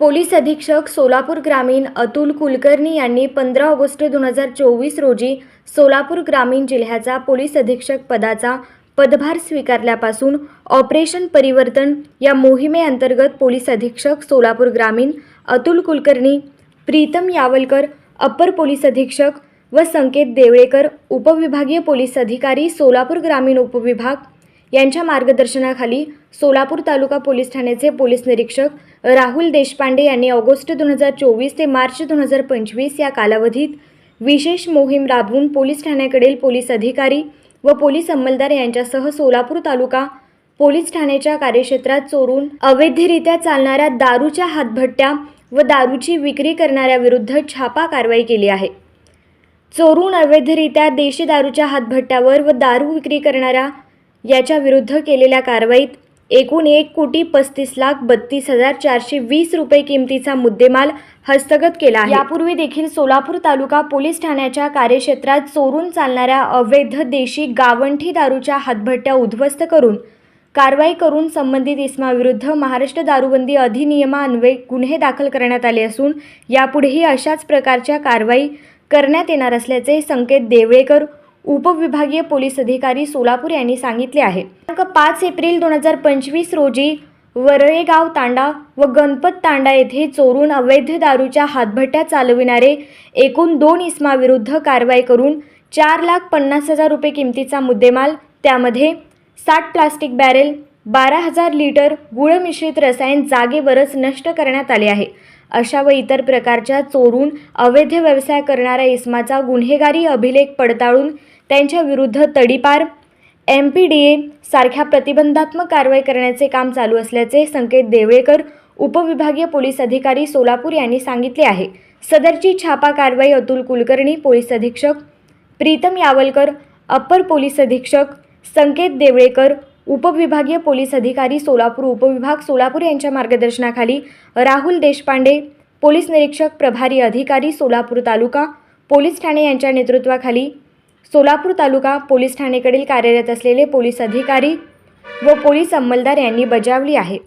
Police अधीक्षक सोलापूर ग्रामीण अतुल कुलकर्णी यांनी पंधरा ऑगस्ट दोन हजार चोवीस रोजी सोलापूर ग्रामीण जिल्ह्याचा पोलीस अधीक्षक पदाचा पदभार स्वीकारल्यापासून ऑपरेशन परिवर्तन या मोहिमेअंतर्गत पोलीस अधीक्षक सोलापूर ग्रामीण अतुल कुलकर्णी प्रीतम यावलकर अप्पर पोलीस अधीक्षक व संकेत देवळेकर उपविभागीय पोलीस अधिकारी सोलापूर ग्रामीण उपविभाग यांच्या मार्गदर्शनाखाली सोलापूर तालुका पोलीस ठाण्याचे पोलीस निरीक्षक राहुल देशपांडे यांनी ऑगस्ट दोन हजार चोवीस ते मार्च दोन हजार पंचवीस या कालावधीत विशेष मोहीम राबवून पोलीस ठाण्याकडील पोलीस अधिकारी व पोलीस अंमलदार यांच्यासह सोलापूर तालुका पोलीस ठाण्याच्या कार्यक्षेत्रात चोरून अवैधरित्या चालणाऱ्या दारूच्या हातभट्ट्या व दारूची विक्री करणाऱ्याविरुद्ध छापा कारवाई केली आहे. चोरून अवैधरित्या देशी दारूच्या हातभट्ट्यावर व दारू विक्री करणाऱ्या याच्या विरुद्ध केलेल्या कारवाईत एकूण एक कोटी पस्तीस लाख बत्तीस हजार चारशे वीस रुपये किमतीचा मुद्देमाल हस्तगत केला आहे. यापूर्वी देखील सोलापूर तालुका पोलीस ठाण्याच्या कार्यक्षेत्रात चोरून चालणाऱ्या अवैध देशी गावंठी दारूच्या हातभट्ट्या उद्ध्वस्त करून कारवाई करून संबंधित इस्माविरुद्ध महाराष्ट्र दारूबंदी अधिनियमान्वये गुन्हे दाखल करण्यात आले असून यापुढेही अशाच प्रकारच्या कारवाई करण्यात येणार असल्याचे संकेत देवळेकर उपविभागीय पोलीस अधिकारी सोलापूर यांनी सांगितले आहे. दिनांक पाच एप्रिल दोन हजार पंचवीस रोजी वरळेगाव तांडा व गणपत तांडा येथे चोरून अवैध दारूच्या हातभट्ट्या चालविणारे एकूण दोन इस्माविरुद्ध कारवाई करून चार लाख पन्नास हजार रुपये किमतीचा मुद्देमाल त्यामध्ये साठ प्लास्टिक बॅरेल बारा हजार लिटर गुळ मिश्रित रसायन जागेवरच नष्ट करण्यात आले आहे. अशा व इतर प्रकारच्या चोरून अवैध व्यवसाय करणाऱ्या इस्माचा गुन्हेगारी अभिलेख पडताळून त्यांच्या विरुद्ध तडीपार एम पी डी ए सारख्या प्रतिबंधात्मक कारवाई करण्याचे काम चालू असल्याचे संकेत देवळेकर उपविभागीय पोलीस अधिकारी सोलापूर यांनी सांगितले आहे. सदरची छापा कारवाई अतुल कुलकर्णी पोलीस अधीक्षक प्रीतम यावलकर अप्पर पोलीस अधीक्षक संकेत देवळेकर उपविभागीय पोलीस अधिकारी सोलापूर उपविभाग सोलापूर यांच्या मार्गदर्शनाखाली राहुल देशपांडे पोलीस निरीक्षक प्रभारी अधिकारी सोलापूर तालुका पोलीस ठाणे यांच्या नेतृत्वाखाली सोलापूर तालुका पोलीस ठाणेकडील कार्यरत असलेले पोलीस अधिकारी व पोलीस अंमलदार यांनी बजावली आहे.